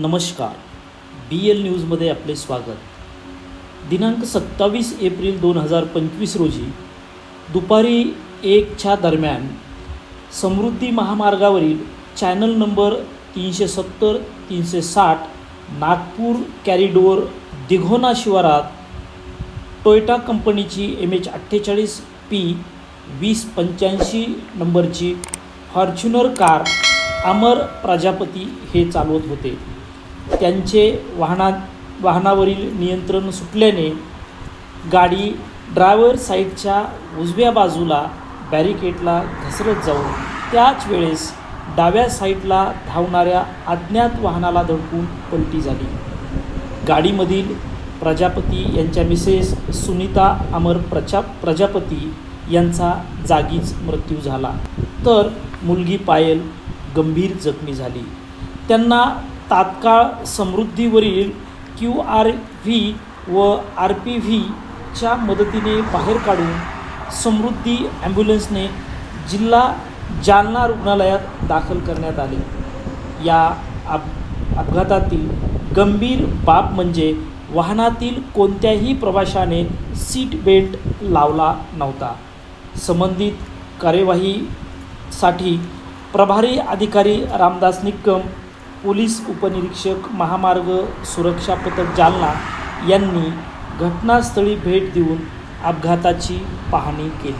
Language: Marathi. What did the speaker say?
नमस्कार. बी एल न्यूजमध्ये आपले स्वागत. दिनांक सत्तावीस एप्रिल दोन हजार पंचवीस रोजी दुपारी एकच्या दरम्यान समृद्धी महामार्गावरील चॅनल नंबर तीनशे सत्तर तीनशे साठ नागपूर कॅरिडोर दिघोना शिवारात टोयोटा कंपनीची एम एच अठ्ठेचाळीस पी वीस पंच्याऐंशी नंबरची फॉर्च्युनर कार अमर प्रजापती हे चालवत होते. त्यांचे वाहना वाहनावरील नियंत्रण सुटल्याने गाडी ड्रायव्हर साईडच्या उजव्या बाजूला बॅरिकेडला घसरत जाऊन त्याच वेळेस डाव्या साईडला धावणाऱ्या अज्ञात वाहनाला धडकून पलटी झाली. गाडीमधील प्रजापती यांच्या मिसेस सुनीता अमर प्रचा प्रजापती यांचा जागीच मृत्यू झाला. तर मुलगी पायल गंभीर जखमी झाली. त्यांना तात्काळ समृद्धीवरील क्यू आर व्ही व आर पी व्हीच्या मदतीने बाहेर काढून समृद्धी ॲम्ब्युलन्सने जिल्हा जालना रुग्णालयात दाखल करण्यात आले. या अप अपघातातील गंभीर बाब म्हणजे वाहनातील कोणत्याही प्रवाशाने सीट बेल्ट लावला नव्हता. संबंधित कार्यवाहीसाठी प्रभारी अधिकारी रामदास निक्कम पोलीस उपनिरीक्षक महामार्ग सुरक्षा पथक जालना यांनी घटनास्थळी भेट देऊन अपघाताची पाहणी केली.